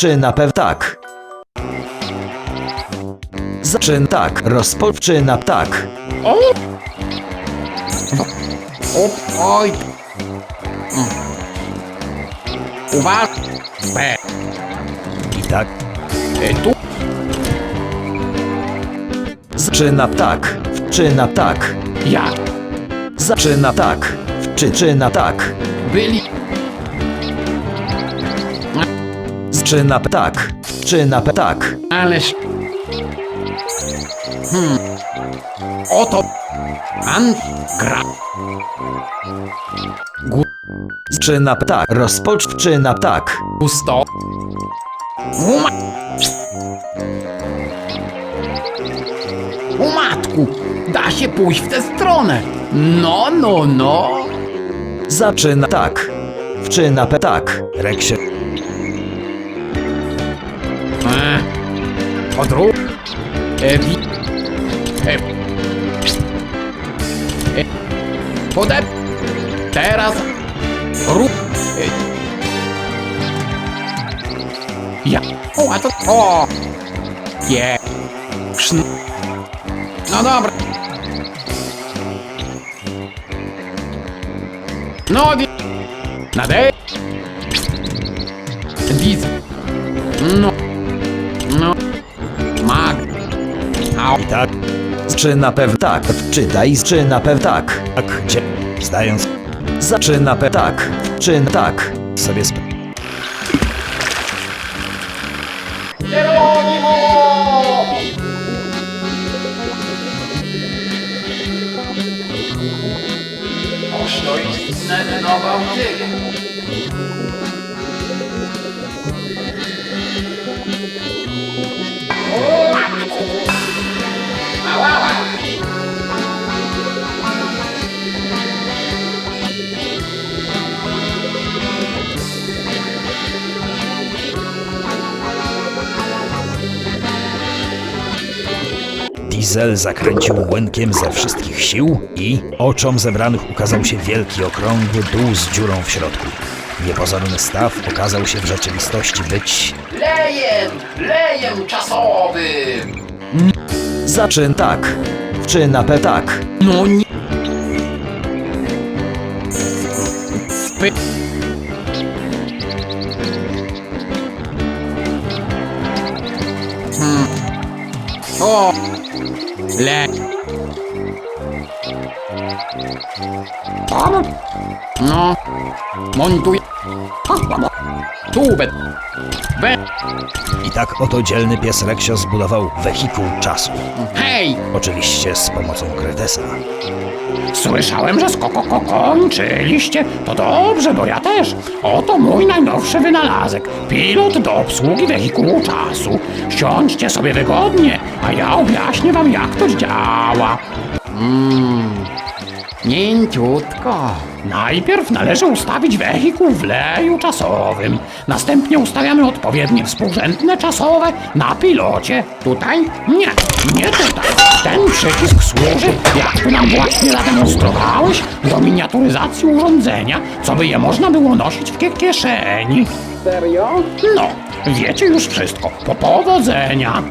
Czy na pewno tak? Zaczyn tak. Rozpoczy na tak. O! O, oj! Uważ! B. I tak. E, tu. Zaczyna tak. Wczyna tak. Ja. Zaczyna tak. Wczyna tak. Byli. Zaczyna tak. Wczyna tak. Ależ. Hmm. Oto. An. Gra. Zaczyna tak. Rozpoczyna tak. Gusto. Uma. O matku! Da się pójść w tę stronę! No, no, no! Zaczyna tak. Wczyna tak. Reksie. Odru. E, wi. E, e, pode. Teraz. Ru. E, ja. O, a to. O! Je. No dobra. No, wi. Na D. Wiz. No. No. Zaczyna pew tak. Czytaj. Zaczyna pew tak. Tak. Gdzie? Zdając. Zaczyna pew tak. Wczyna tak. Sobie sp... Nowa. Diesel zakręcił łękiem ze wszystkich sił i oczom zebranych ukazał się wielki, okrągły dół z dziurą w środku. Niepozorny staw okazał się w rzeczywistości być... Lejem, lejem czasowym. Zaczyn tak. Wczyna pe tak. No nie. Hmm. O! 来。Tam? No. Montuj... Tubę. Be... I tak oto dzielny pies Reksio zbudował wehikuł czasu. Hej! Oczywiście z pomocą Kretesa. Słyszałem, że skoko ko kończyliście. To dobrze, bo ja też. Oto mój najnowszy wynalazek. Pilot do obsługi wehikułu czasu. Siądźcie sobie wygodnie, a ja objaśnię wam, jak to działa. Mmm, mięciutko. Najpierw należy ustawić wehikuł w leju czasowym. Następnie ustawiamy odpowiednie współrzędne czasowe na pilocie. Tutaj? Nie, nie tutaj. Ten przycisk służy, jak tu nam właśnie zademonstrowałeś, do miniaturyzacji urządzenia, co by je można było nosić w kie- kieszeni. Serio? No, wiecie już wszystko. Po powodzenia.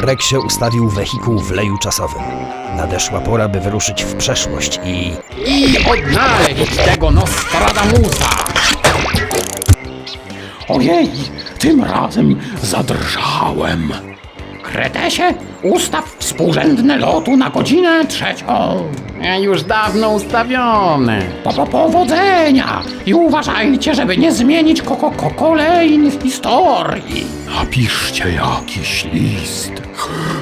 Reksio ustawił wehikuł w leju czasowym. Nadeszła pora, by wyruszyć w przeszłość i... i odnaleźć tego Nostradamusa. Ojej, tym razem zadrżałem. Kretesie, ustaw współrzędne lotu na godzinę trzecią. Już dawno ustawione. Po, po powodzenia i uważajcie, żeby nie zmienić ko, ko, ko kolei w historii. Napiszcie jakiś list,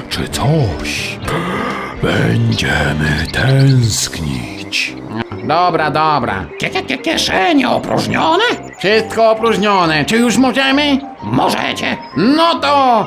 czy coś. Będziemy tęsknić. Dobra, dobra. Kie, kie, kie, kieszenie opróżnione? Wszystko opróżnione. Czy już możemy? Możecie. No to...